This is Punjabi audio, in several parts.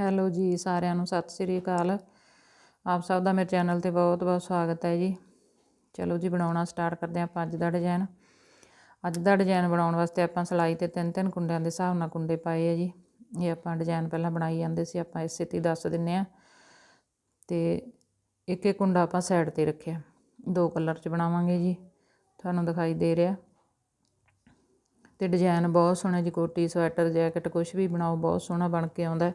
ਹੈਲੋ ਜੀ, ਸਾਰਿਆਂ ਨੂੰ ਸਤਿ ਸ੍ਰੀ ਅਕਾਲ। ਆਪ ਸਭ ਦਾ ਮੇਰੇ ਚੈਨਲ ਤੇ ਬਹੁਤ ਬਹੁਤ ਸਵਾਗਤ ਹੈ ਜੀ। ਚਲੋ ਜੀ, ਬਣਾਉਣਾ ਸਟਾਰਟ ਕਰਦੇ ਆਪਾਂ ਅੱਜ ਦਾ ਡਿਜ਼ਾਈਨ ਅੱਜ ਦਾ ਡਿਜ਼ਾਈਨ ਬਣਾਉਣ ਵਾਸਤੇ ਆਪਾਂ ਸਲਾਈ ਤੇ ਤਿੰਨ ਤਿੰਨ ਕੁੰਡਿਆਂ ਦੇ ਹਿਸਾਬ ਨਾਲ ਕੁੰਡੇ ਪਾਏ ਆ ਜੀ। ਇਹ ਆਪਾਂ ਡਿਜ਼ਾਈਨ ਪਹਿਲਾਂ ਬਣਾਈ ਜਾਂਦੇ ਸੀ, ਆਪਾਂ ਇਸੇ ਤੇ ਦੱਸ ਦਿੰਨੇ ਆ। ਤੇ ਇੱਕ ਇੱਕ ਕੁੰਡਾ ਆਪਾਂ ਸਾਈਡ ਤੇ ਰੱਖਿਆ। ਦੋ ਕਲਰ ਚ ਬਣਾਵਾਂਗੇ ਜੀ। ਤੁਹਾਨੂੰ ਦਿਖਾਈ ਦੇ ਰਿਹਾ। ਤੇ ਡਿਜ਼ਾਈਨ ਬਹੁਤ ਸੋਹਣਾ ਜੀ, ਕੋਟੀ, ਸਵੈਟਰ, ਜੈਕਟ ਕੁਝ ਵੀ ਬਣਾਓ, ਬਹੁਤ ਸੋਹਣਾ ਬਣ ਕੇ ਆਉਂਦਾ।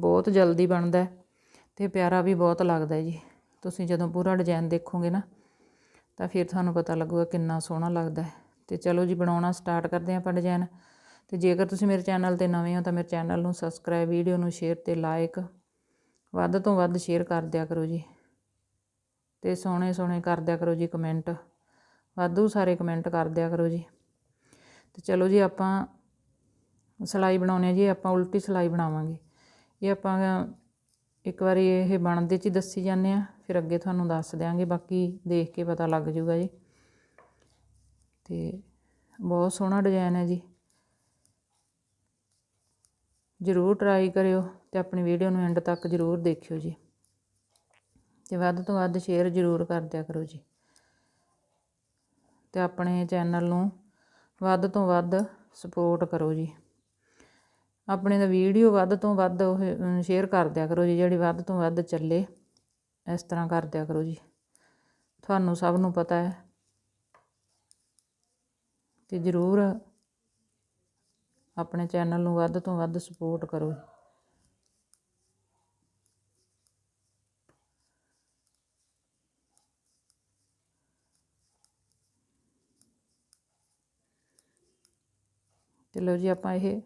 ਬਹੁਤ ਜਲਦੀ ਬਣਦਾ ਅਤੇ ਪਿਆਰਾ ਵੀ ਬਹੁਤ ਲੱਗਦਾ ਜੀ। ਤੁਸੀਂ ਜਦੋਂ ਪੂਰਾ ਡਿਜ਼ਾਇਨ ਦੇਖੋਗੇ ਨਾ, ਤਾਂ ਫਿਰ ਤੁਹਾਨੂੰ ਪਤਾ ਲੱਗੂਗਾ ਕਿੰਨਾ ਸੋਹਣਾ ਲੱਗਦਾ ਅਤੇ ਚਲੋ ਜੀ, ਬਣਾਉਣਾ ਸਟਾਰਟ ਕਰਦੇ ਹਾਂ ਆਪਾਂ ਡਿਜ਼ਾਇਨ ਅਤੇ ਜੇਕਰ ਤੁਸੀਂ ਮੇਰੇ ਚੈਨਲ ਤੇ ਨਵੇਂ ਹੋ ਤਾਂ ਮੇਰੇ ਚੈਨਲ ਨੂੰ ਸਬਸਕ੍ਰਾਈਬ, ਵੀਡੀਓ ਨੂੰ ਸ਼ੇਅਰ ਤੇ ਲਾਈਕ ਵੱਧ ਤੋਂ ਵੱਧ ਸ਼ੇਅਰ ਕਰ ਦਿਆ ਕਰੋ ਜੀ। ਤੇ ਸੋਹਣੇ ਸੋਹਣੇ ਕਰ ਦਿਆ ਕਰੋ ਜੀ ਕਮੈਂਟ, ਵਾਧੂ ਸਾਰੇ ਕਮੈਂਟ ਕਰ ਦਿਆ ਕਰੋ ਜੀ। ਤੇ ਚਲੋ ਜੀ ਆਪਾਂ ਸਿਲਾਈ ਸਲਾਈ ਬਣਾਉਣੇ ਜੀ, ਆਪਾਂ ਉਲਟੀ ਸਿਲਾਈ ਬਣਾਵਾਂਗੇ। ਇਹ ਆਪਾਂ ਇੱਕ ਵਾਰੀ ਇਹ ਬਣਦੇ 'ਚ ਹੀ ਦੱਸੀ ਜਾਂਦੇ ਆ ਫਿਰ ਅੱਗੇ ਤੁਹਾਨੂੰ ਦੱਸ ਦਿਆਂਗੇ, ਬਾਕੀ ਦੇਖ ਕੇ ਪਤਾ ਲੱਗ ਜੂਗਾ ਜੀ। ਤੇ ਬਹੁਤ ਸੋਹਣਾ ਡਿਜ਼ਾਈਨ ਹੈ ਜੀ। ਜ਼ਰੂਰ ਟਰਾਈ ਕਰਿਓ ਤੇ ਆਪਣੀ ਵੀਡੀਓ ਨੂੰ ਐਂਡ ਤੱਕ ਜ਼ਰੂਰ ਦੇਖਿਓ ਜੀ। ਤੇ ਵੱਧ ਤੋਂ ਵੱਧ ਸ਼ੇਅਰ ਜ਼ਰੂਰ ਕਰ ਦਿਆ ਕਰੋ ਜੀ। ਤੇ ਆਪਣੇ ਚੈਨਲ ਨੂੰ ਵੱਧ ਤੋਂ ਵੱਧ ਸਪੋਰਟ ਕਰੋ ਜੀ। ਆਪਣੇ ਦਾ ਵੀਡੀਓ ਵੱਧ ਤੋਂ ਵੱਧ ਉਹ ਸ਼ੇਅਰ ਕਰ ਦਿਆ ਕਰੋ ਜੀ, ਜਿਹੜੀ ਵੱਧ ਤੋਂ ਵੱਧ ਚੱਲੇ। ਇਸ ਤਰ੍ਹਾਂ ਕਰ ਦਿਆ ਕਰੋ ਜੀ। ਤੁਹਾਨੂੰ ਸਭ ਨੂੰ ਪਤਾ ਹੈ ਤੇ ਜ਼ਰੂਰ ਆਪਣੇ ਚੈਨਲ ਨੂੰ ਵੱਧ ਤੋਂ ਵੱਧ ਸਪੋਰਟ ਕਰੋ ਤੇ ਲਓ ਜੀ, ਆਪਾਂ ਇਹ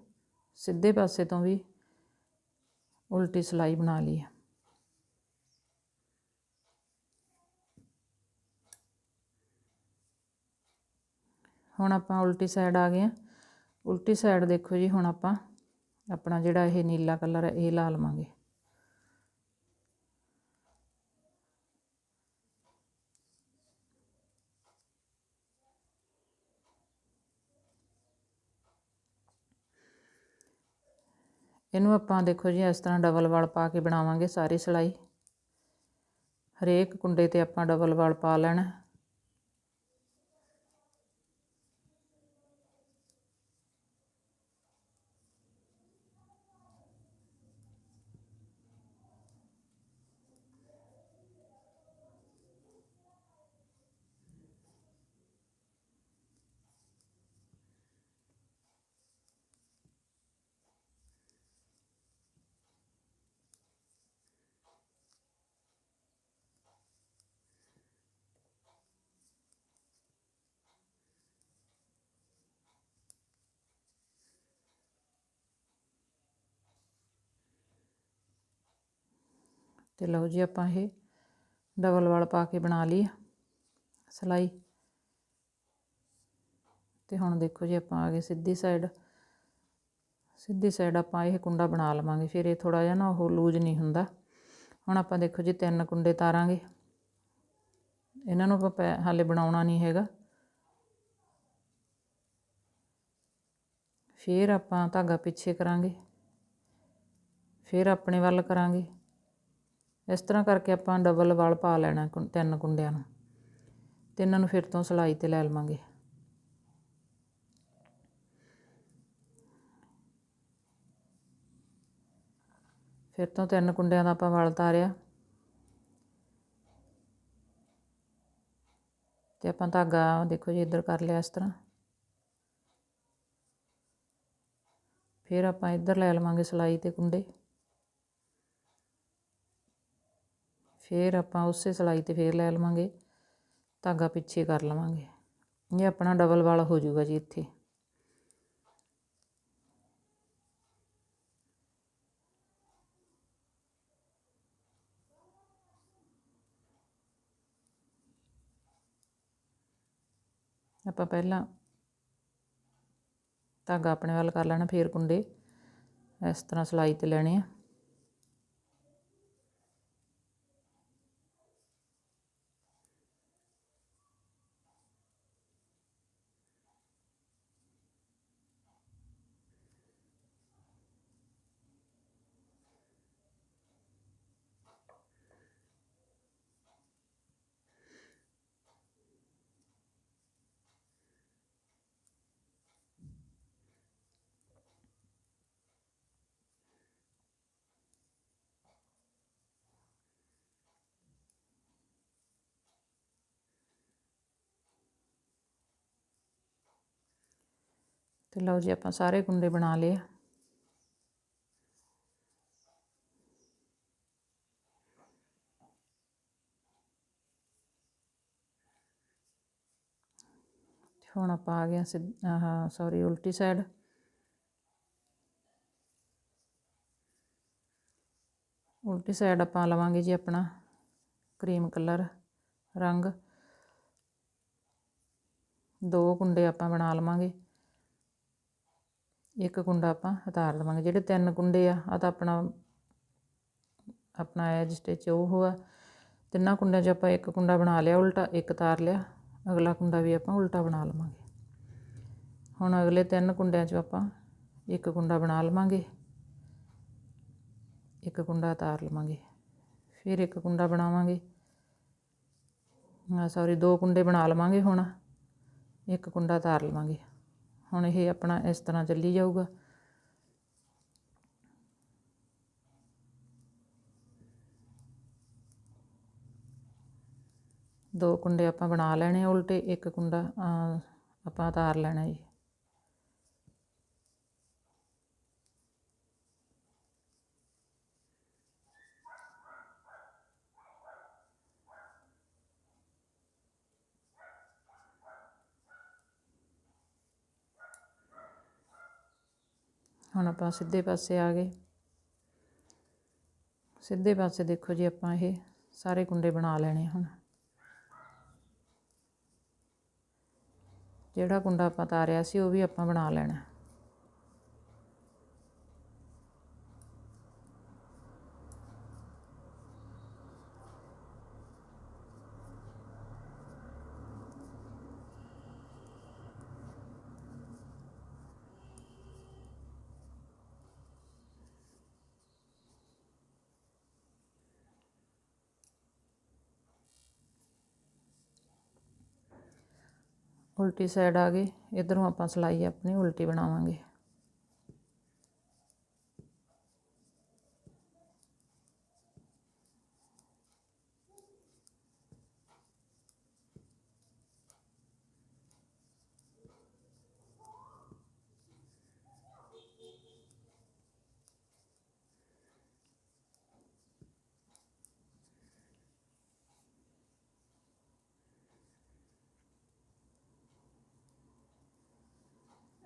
ਸਿੱਧੇ ਪਾਸੇ ਤੋਂ ਵੀ ਉਲਟੀ ਸਲਾਈ ਬਣਾ ਲਈ ਹੈ। ਹੁਣ ਆਪਾਂ ਉਲਟੀ ਸਾਈਡ ਆ ਗਏ ਆ ਉਲਟੀ ਸਾਈਡ ਦੇਖੋ ਜੀ, ਹੁਣ ਆਪਾਂ ਆਪਣਾ ਜਿਹੜਾ ਇਹ ਨੀਲਾ ਕਲਰ ਹੈ, ਇਹ ਲਾ ਲਵਾਂਗੇ। ਇਹਨੂੰ ਆਪਾਂ ਦੇਖੋ ਜੀ ਇਸ ਤਰ੍ਹਾਂ ਡਬਲ ਵਾਲ ਪਾ ਕੇ ਬਣਾਵਾਂਗੇ ਸਾਰੀ ਸਿਲਾਈ। ਹਰੇਕ ਕੁੰਡੇ ਤੇ ਆਪਾਂ ਡਬਲ ਵਾਲ ਪਾ ਲੈਣਾ। ਤੇ ਲਓ ਜੀ ਆਪਾਂ ਇਹ ਡਬਲ ਵਾਲ ਪਾ ਕੇ ਬਣਾ ਲਈ ਸਲਾਈ। ਤੇ ਹੁਣ ਦੇਖੋ ਜੀ ਆਪਾਂ ਆ ਗਏ ਸਿੱਧੀ ਸਾਈਡ ਸਿੱਧੀ ਸਾਈਡ ਆਪਾਂ ਇਹ ਕੁੰਡਾ ਬਣਾ ਲਵਾਂਗੇ, ਫਿਰ ਇਹ ਥੋੜਾ ਜਿਹਾ ਨਾ ਉਹ ਲੂਜ ਨਹੀਂ ਹੁੰਦਾ। ਹੁਣ ਆਪਾਂ ਦੇਖੋ ਜੀ ਤਿੰਨ ਕੁੰਡੇ ਤਾਰਾਂਗੇ। ਇਹਨਾਂ ਨੂੰ ਆਪਾਂ ਹਾਲੇ ਬਣਾਉਣਾ ਨਹੀਂ ਹੈਗਾ। ਫਿਰ ਆਪਾਂ ਧਾਗਾ ਪਿੱਛੇ ਕਰਾਂਗੇ। ਫਿਰ ਆਪਣੇ ਵੱਲ ਕਰਾਂਗੇ। ਇਸ ਤਰ੍ਹਾਂ ਕਰਕੇ ਆਪਾਂ ਡਬਲ ਵਲ ਪਾ ਲੈਣਾ ਕੁੰ ਤਿੰਨ ਕੁੰਡਿਆਂ ਨੂੰ। ਤੇ ਇਹਨਾਂ ਨੂੰ ਫਿਰ ਤੋਂ ਸਿਲਾਈ ਤੇ ਲੈ ਲਵਾਂਗੇ। ਫਿਰ ਤੋਂ ਤਿੰਨ ਕੁੰਡਿਆਂ ਦਾ ਆਪਾਂ ਵਲ ਤਾਰਿਆ। ਤੇ ਆਪਾਂ ਧਾਗਾ ਦੇਖੋ ਜੀ ਇੱਧਰ ਕਰ ਲਿਆ ਇਸ ਤਰ੍ਹਾਂ। ਫਿਰ ਆਪਾਂ ਇੱਧਰ ਲੈ ਲਵਾਂਗੇ ਸਿਲਾਈ ਤੇ ਕੁੰਡੇ। ਫਿਰ ਆਪਾਂ ਉਸੇ ਸਿਲਾਈ ਤੇ ਫਿਰ ਲੈ ਲਵਾਂਗੇ, ਧਾਗਾ ਪਿੱਛੇ ਕਰ ਲਵਾਂਗੇ। ਇਹ ਆਪਣਾ ਡਬਲ ਵਾਲਾ ਹੋ ਜਾਊਗਾ ਜੀ ਇੱਥੇ। ਆਪਾਂ ਪਹਿਲਾਂ ਧਾਗਾ ਆਪਣੇ ਵੱਲ ਕਰ ਲੈਣਾ ਫਿਰ ਕੁੰਡੇ। ਇਸ ਤਰ੍ਹਾਂ ਸਲਾਈ ਤੇ ਲੈਣੇ ਆ। ਤੇ ਲਓ ਜੀ ਆਪਾਂ ਸਾਰੇ ਕੁੰਡੇ ਬਣਾ ਲਏ ਆ। ਹੁਣ ਆਪਾਂ ਆ ਗਏ ਸਿੱਧ, ਆਹ ਸੌਰੀ ਉਲਟੀ ਸਾਈਡ ਉਲਟੀ ਸਾਈਡ ਆਪਾਂ ਲਵਾਂਗੇ ਜੀ ਆਪਣਾ ਕਰੀਮ ਕਲਰ ਰੰਗ। ਦੋ ਕੁੰਡੇ ਆਪਾਂ ਬਣਾ ਲਵਾਂਗੇ। ਇੱਕ ਕੁੰਡਾ ਆਪਾਂ ਉਤਾਰ ਲਵਾਂਗੇ ਜਿਹੜੇ ਤਿੰਨ ਕੁੰਡੇ ਆ ਆ ਤਾਂ ਆਪਣਾ ਆਪਣਾ ਐਜ ਸਟਿਚ ਉਹ ਆ, ਤਿੰਨਾਂ ਕੁੰਡਿਆਂ 'ਚ ਆਪਾਂ ਇੱਕ ਕੁੰਡਾ ਬਣਾ ਲਿਆ, ਉਲਟਾ ਇੱਕ ਤਾਰ ਲਿਆ, ਅਗਲਾ ਕੁੰਡਾ ਵੀ ਆਪਾਂ ਉਲਟਾ ਬਣਾ ਲਵਾਂਗੇ। ਹੁਣ ਅਗਲੇ ਤਿੰਨ ਕੁੰਡਿਆਂ 'ਚ ਆਪਾਂ ਇੱਕ ਕੁੰਡਾ ਬਣਾ ਲਵਾਂਗੇ, ਇੱਕ ਕੁੰਡਾ ਉਤਾਰ ਲਵਾਂਗੇ, ਫਿਰ ਇੱਕ ਕੁੰਡਾ ਬਣਾਵਾਂਗੇ। ਆ ਸੌਰੀ ਦੋ ਕੁੰਡੇ ਬਣਾ ਲਵਾਂਗੇ ਹੁਣ, ਇੱਕ ਕੁੰਡਾ ਤਾਰ ਲਵਾਂਗੇ। ਹੁਣ ਇਹ ਆਪਣਾ ਇਸ ਤਰ੍ਹਾਂ ਚੱਲੀ ਜਾਊਗਾ। ਦੋ ਕੁੰਡੇ ਆਪਾਂ ਬਣਾ ਲੈਣੇ ਉਲਟੇ ਇੱਕ ਕੁੰਡਾ ਆਪਾਂ ਉਤਾਰ ਲੈਣਾ ਜੀ। ਹੁਣ ਆਪਾਂ ਸਿੱਧੇ ਪਾਸੇ ਆ ਗਏ। ਸਿੱਧੇ ਪਾਸੇ ਦੇਖੋ ਜੀ ਆਪਾਂ ਇਹ ਸਾਰੇ ਕੁੰਡੇ ਬਣਾ ਲੈਣੇ ਹੁਣ। ਜਿਹੜਾ ਕੁੰਡਾ ਆਪਾਂ ਤਾਰਿਆ ਸੀ ਉਹ ਵੀ ਆਪਾਂ ਬਣਾ ਲੈਣਾ। ਉਲਟੀ ਸਾਈਡ ਆ ਗਏ ਇੱਧਰੋਂ ਆਪਾਂ ਸਿਲਾਈ ਆਪਣੀ ਉਲਟੀ ਬਣਾਵਾਂਗੇ।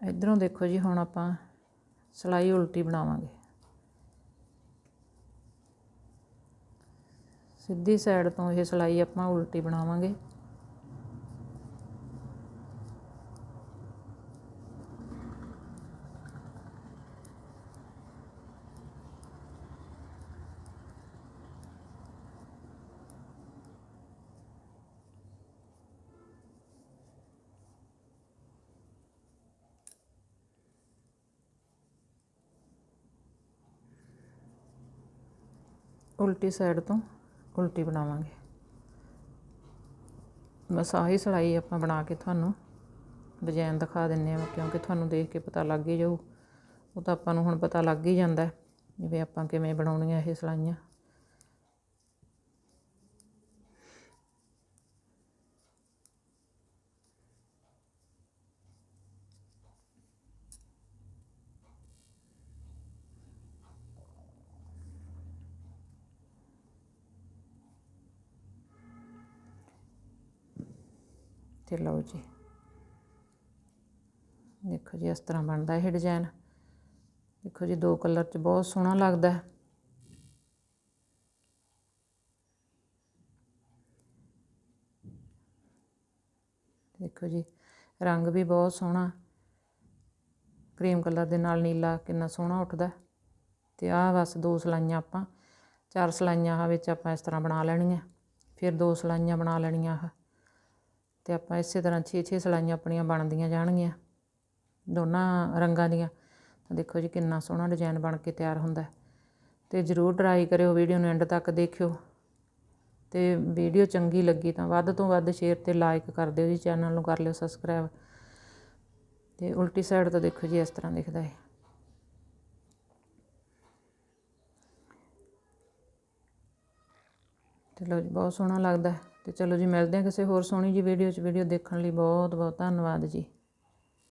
ਇਧਰੋਂ ਦੇਖੋ ਜੀ, ਹੁਣ ਆਪਾਂ ਸਲਾਈ ਉਲਟੀ ਬਣਾਵਾਂਗੇ। ਸਿੱਧੀ ਸਾਈਡ ਤੋਂ ਇਹ ਸਲਾਈ ਆਪਾਂ ਉਲਟੀ ਬਣਾਵਾਂਗੇ। ਉਲਟੀ ਸਾਈਡ ਤੋਂ ਉਲਟੀ ਬਣਾਵਾਂਗੇ। ਬਸ ਆਹੀ ਸਲਾਈ ਆਪਾਂ ਬਣਾ ਕੇ ਤੁਹਾਨੂੰ ਡਿਜ਼ਾਈਨ ਦਿਖਾ ਦਿੰਨੇ ਆ, ਕਿਉਂਕਿ ਤੁਹਾਨੂੰ ਦੇਖ ਕੇ ਪਤਾ ਲੱਗ ਹੀ ਜਾਊ। ਉਹ ਤਾਂ ਆਪਾਂ ਨੂੰ ਹੁਣ ਪਤਾ ਲੱਗ ਹੀ ਜਾਂਦਾ ਜਿਵੇਂ ਆਪਾਂ ਕਿਵੇਂ ਬਣਾਉਣੀਆਂ ਇਹ ਸਲਾਈਆਂ। ਤੇ ਲਓ ਜੀ। ਦੇਖੋ ਜੀ, ਇਸ ਤਰ੍ਹਾਂ ਬਣਦਾ ਇਹ ਡਿਜ਼ਾਈਨ ਦੇਖੋ ਜੀ, ਦੋ ਕਲਰ 'ਚ ਬਹੁਤ ਸੋਹਣਾ ਲੱਗਦਾ ਹੈ। ਦੇਖੋ ਜੀ, ਰੰਗ ਵੀ ਬਹੁਤ ਸੋਹਣਾ। ਕਰੀਮ ਕਲਰ ਦੇ ਨਾਲ ਨੀਲਾ ਕਿੰਨਾ ਸੋਹਣਾ ਉੱਠਦਾ ਤੇ ਆਹ ਬਸ ਦੋ ਸਲਾਈਆਂ ਆਪਾਂ, ਚਾਰ ਸਲਾਈਆਂ ਆ ਵਿੱਚ ਆਪਾਂ ਇਸ ਤਰ੍ਹਾਂ ਬਣਾ ਲੈਣੀਆਂ। ਫਿਰ ਦੋ ਸਲਾਈਆਂ ਬਣਾ ਲੈਣੀਆਂ ਆਹ। ਤੇ ਆਪਾਂ ਇਸੇ ਤਰ੍ਹਾਂ 6-6 ਸਲਾਈਆਂ ਆਪਣੀਆਂ ਬਣਦੀਆਂ ਜਾਣਗੀਆਂ, ਦੋਨਾਂ ਰੰਗਾਂ ਦੀਆਂ। ਤਾਂ ਦੇਖੋ ਜੀ ਕਿੰਨਾ ਸੋਹਣਾ ਡਿਜ਼ਾਈਨ ਬਣ ਕੇ ਤਿਆਰ ਹੁੰਦਾ ਤੇ ਜ਼ਰੂਰ ਟਰਾਈ ਕਰਿਓ ਵੀਡੀਓ ਨੂੰ ਐਂਡ ਤੱਕ ਦੇਖਿਓ। ਤੇ ਵੀਡੀਓ ਚੰਗੀ ਲੱਗੀ ਤਾਂ ਵੱਧ ਤੋਂ ਵੱਧ ਸ਼ੇਅਰ ਤੇ ਲਾਈਕ ਕਰ ਦਿਓ ਜੀ ਚੈਨਲ ਨੂੰ ਕਰ ਲਿਓ ਸਬਸਕ੍ਰਾਈਬ ਤੇ ਉਲਟੀ ਸਾਈਡ ਤੋਂ ਦੇਖੋ ਜੀ ਇਸ ਤਰ੍ਹਾਂ ਦਿਖਦਾ ਹੈ। ਚਲੋ ਜੀ, ਬਹੁਤ ਸੋਹਣਾ ਲੱਗਦਾ ਤੇ ਚਲੋ ਜੀ, ਮਿਲਦੇ ਹਾਂ ਕਿਸੇ ਹੋਰ ਸੋਹਣੀ ਜੀ ਵੀਡੀਓ 'ਚ। ਵੀਡੀਓ ਦੇਖਣ ਲਈ ਬਹੁਤ ਬਹੁਤ ਧੰਨਵਾਦ ਜੀ।